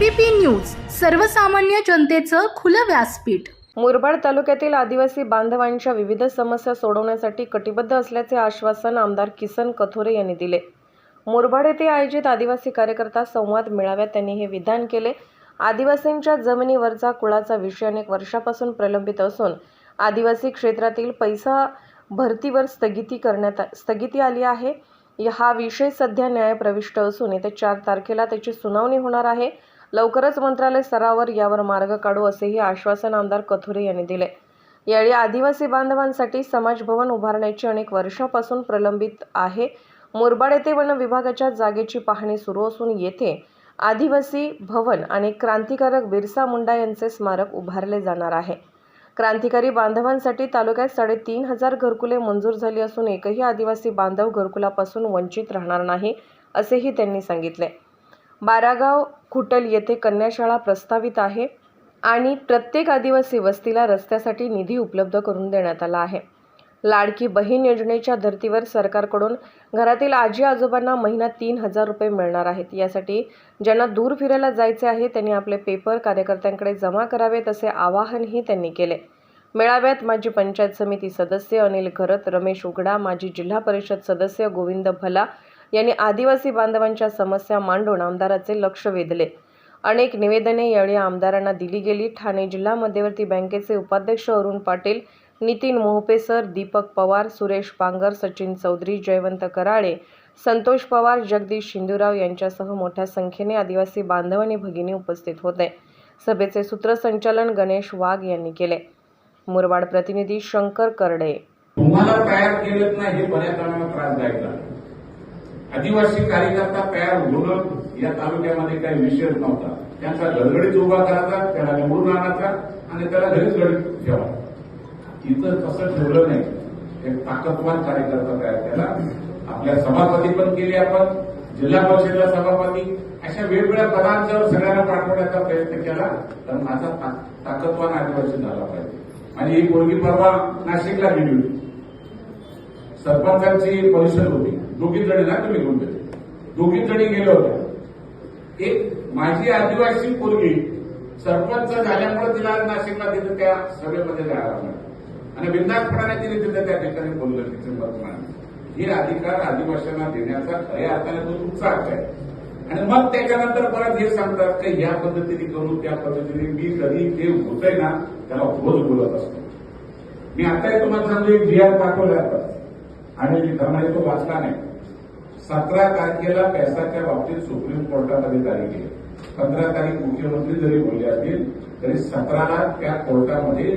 ABP news सर्वसामान्य जनतेचं खुलं व्यासपीठ. मुरबाड तालुक्यातील आदिवासी बांधवांच्या विविध समस्या सोडवण्यासाठी कटिबद्ध असल्याचे आश्वासन आमदार किसन कथोरे यांनी दिले. मुरबाड येथे आयोजित आदिवासी कार्यकर्ता संवाद मेळाव्यात त्यांनी हे विधान केले. आदिवासींच्या जमिनीवरचा कुळाचा विषय अनेक वर्षापासून प्रलंबित असून आदिवासी क्षेत्रातील पैसा भरतीवर स्थगिती करण्यात स्थगिती आली आहे. हा विषय सध्या न्यायप्रविष्ट असून येत्या चार तारखेला त्याची सुनावणी होणार आहे. लवकरच मंत्रालय स्तरावर यावर मार्ग काढू असेही आश्वासन आमदार कथुरे यांनी दिले. यावेळी आदिवासी बांधवांसाठी समाजभवन उभारण्याची अनेक वर्षापासून प्रलंबित आहे. मुरबाड येथे वन विभागाच्या जागेची पाहणी सुरू असून येथे आदिवासी भवन आणि क्रांतिकारक बिरसा मुंडा यांचे स्मारक उभारले जाणार आहे. क्रांतिकारी बांधवांसाठी तालुक्यात साडेतीन हजार घरकुले मंजूर झाली असून एकही आदिवासी बांधव घरकुलापासून वंचित राहणार नाही असेही त्यांनी सांगितले. बारागाव खुटल येथे कन्याशाळा प्रस्तावित आहे आणि प्रत्येक आदिवासी वस्तीला रस्त्यासाठी निधी उपलब्ध करून देण्यात आला आहे. लाडकी बहीण योजनेच्या धर्तीवर सरकारकडून घरातील आजी आजोबांना महिना तीन हजार रुपये मिळणार आहेत. यासाठी ज्यांना दूर फिरायला जायचे आहे त्यांनी आपले पेपर कार्यकर्त्यांकडे जमा करावेत असे आवाहनही त्यांनी केले. मेळाव्यात माजी पंचायत समिती सदस्य अनिल घरत रमेश उघडा माजी जिल्हा परिषद सदस्य गोविंद भला यांनी आदिवासी बांधवांच्या समस्या मांडून आमदाराचे लक्ष वेधले. अनेक निवेदने यावेळी आमदारांना दिली गेली. ठाणे जिल्हा मध्यवर्ती बँकेचे उपाध्यक्ष अरुण पाटील नितीन मोहपेसर दीपक पवार सुरेश पांगर सचिन चौधरी जयवंत कराळे संतोष पवार जगदीश शिंदूराव यांच्यासह मोठ्या संख्येने आदिवासी बांधव आणि भगिनी उपस्थित होते. सभेचे सूत्रसंचालन गणेश वाघ यांनी केले. मुरबाड प्रतिनिधी शंकर करडे. तुम्हाला तयार केलं नाही हे बऱ्याच जणांना त्रासदायक झालं आदिवासी कार्यकर्ता तयार होणं या तालुक्यामध्ये काही विषयच नव्हता. त्यांचा गडगडीत उभा करायचा त्याला निवडून आणायचा आणि त्याला घरीच गडीत ठेवा इथं तसं ठेवलं नाही. एक ताकदवान कार्यकर्ता तयार केला. आपल्या सभापती पण केली आपण. जिल्हा परिषदेला सभापती. अशा वेगवेगळ्या पदांच्यावर सगळ्यांना पाठवण्याचा प्रयत्न केला. तर माझा ताकदवान आदिवासी झाला पाहिजे. आणि ही मुलगी परवा नाशिकला गेली होती. सरपंचांची परिषद होती. दोघी जणी ना तुम्ही घेऊन गेले दोघी जणी गेल्या होत्या एक माझी आदिवासी पोरगी सरपंच झाल्यामुळे तिला नाशिकला तिथे त्या सभेमध्ये जायला लागलं. आणि बिंदासपणाने तिने तिथं त्या ठिकाणी बोललं तिथे हे अधिकार आदिवासींना देण्याचा खऱ्या अर्थाने तो तुमचा हक्क आहे. आणि मग त्याच्यानंतर परत हे सांगतात की ह्या पद्धतीने करू त्या पद्धतीने मी कधी जे होतंय ना त्याला रोज बोलत असतो. मी आताही तुम्हाला सांगतो एक जी आर पाठवला आणि धर्माने तो वाचला नाही. सतरा तारखेला पैसाच्या बाबतीत सुप्रीम कोर्टामध्ये तारीख आहे पंधरा तारीख मुख्यमंत्री जरी बोलले असतील तरी सतराला त्या कोर्टामध्ये